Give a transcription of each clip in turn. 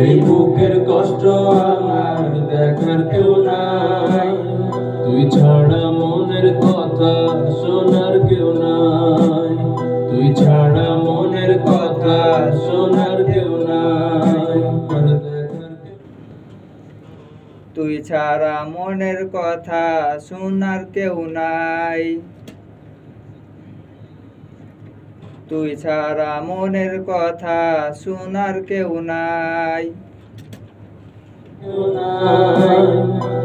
এই বুকের কষ্ট আমার দেখার কেউ নাই। তুই ছাড়া মনের কথা শোনার কেউ নাই। তুই ছাড়া মনের কথা শোনার কেউ নাই। তুই ছাড়া মনের কথা শোনার কেউ নাই। তুই ছাড়া মনের কথা শোনার কেউ নাই।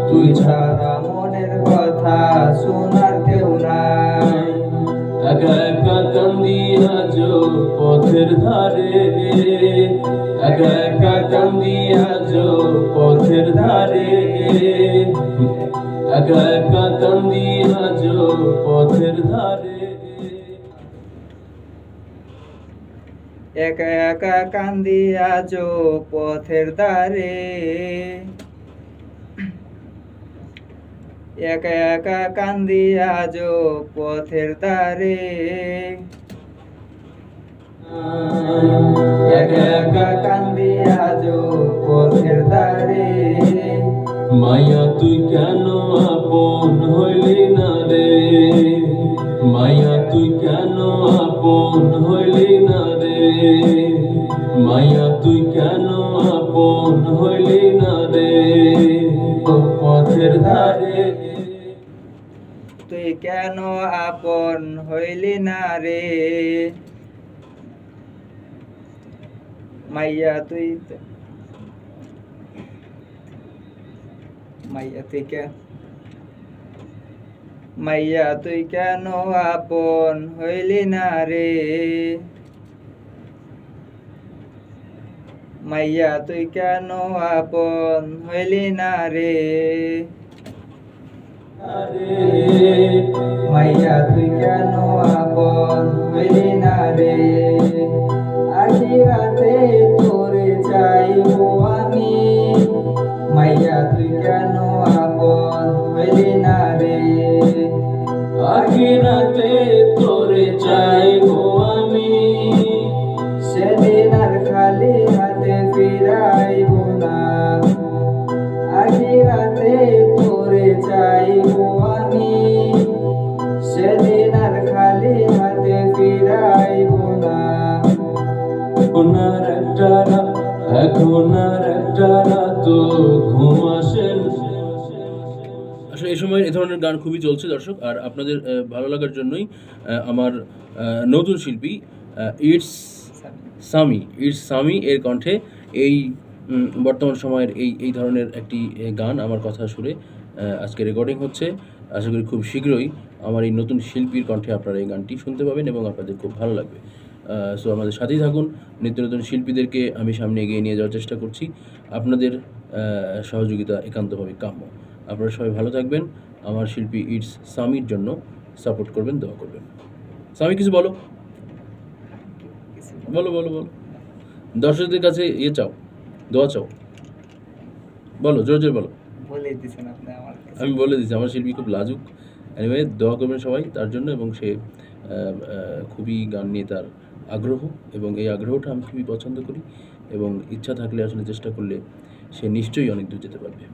তুই ছাড়া মনের কথা শোনার কেউ নাই। একা একা কান্দি পথের ধারে। একা একা কান্দি আজো পথের ধারে। একা একা কান্দি আজো পথের ধারে। একা একা কান্দি আজো পথের দ্বারে। একা একা কান্দি আজো পথের দ্বারে। একা একা কান্দি আজো পথের দ্বারে। মায়া, তুই কেন আপন হইলি না রে? মায়া তুই কেন আপন হইলি না রে? মায়া তুই কেন আপন হইলি না রে? পথের ধারে তুই কেন আপন হইলি না রে? মাইয়া তুই মাইয়া তুই কে? মাইয়া তুই কেন আপন হইলি না রে? মাইয়া তুই কেন আপন হইলি না রে? মাইয়া তুই কেন আখিরাতে তোরে চাইব আমি। সেদিন আর খালি হাতে ফিরাইব না। আখিরাতে তোরে চাইব আমি। সেদিন আর খালি হাতে ফিরাইব না। এখন আর একটা এখন আর একটা রাত ঘুম আসে না। আসলে এই সময় এ ধরনের গান খুবই চলছে দর্শক। আর আপনাদের ভালো লাগার জন্যই আমার নতুন শিল্পী ইটস সামি। ইটস সামি এর কণ্ঠে এই বর্তমান সময়ের এই এই ধরনের একটি গান আমার কথা আহ, আজকে রেকর্ডিং হচ্ছে। আশা করি খুব শীঘ্রই আমার এই নতুন শিল্পীর কণ্ঠে আপনারা এই গানটি শুনতে পাবেন এবং আপনাদের খুব ভালো লাগবে। সো আমাদের সাথেই থাকুন। নিত্য নতুন শিল্পীদেরকে আমি সামনে এগিয়ে নিয়ে যাওয়ার চেষ্টা করছি। আপনাদের সহযোগিতা একান্তভাবে কাম্য। আপনারা সবাই ভালো থাকবেন। আমার শিল্পী ইটস সামির জন্য সাপোর্ট করবেন দোয়া করবেন। সামি কিছু বলো? বলো বলো বলো। দর্শকদের কাছে ইয়ে চাও দোয়া চাও। বলো জোর জোর বলো। আমি বলে দিচ্ছি আমার শিল্পী খুব লাজুক। এনিওয়ে দোয়া করবেন সবাই তার জন্য এবং সে খুবই গান নিয়ে তার আগ্রহ এবং এই আগ্রহটা আমি খুবই পছন্দ করি এবং ইচ্ছা থাকলে আসলে চেষ্টা করলে সে নিশ্চয়ই অনেক দূর যেতে পারবে।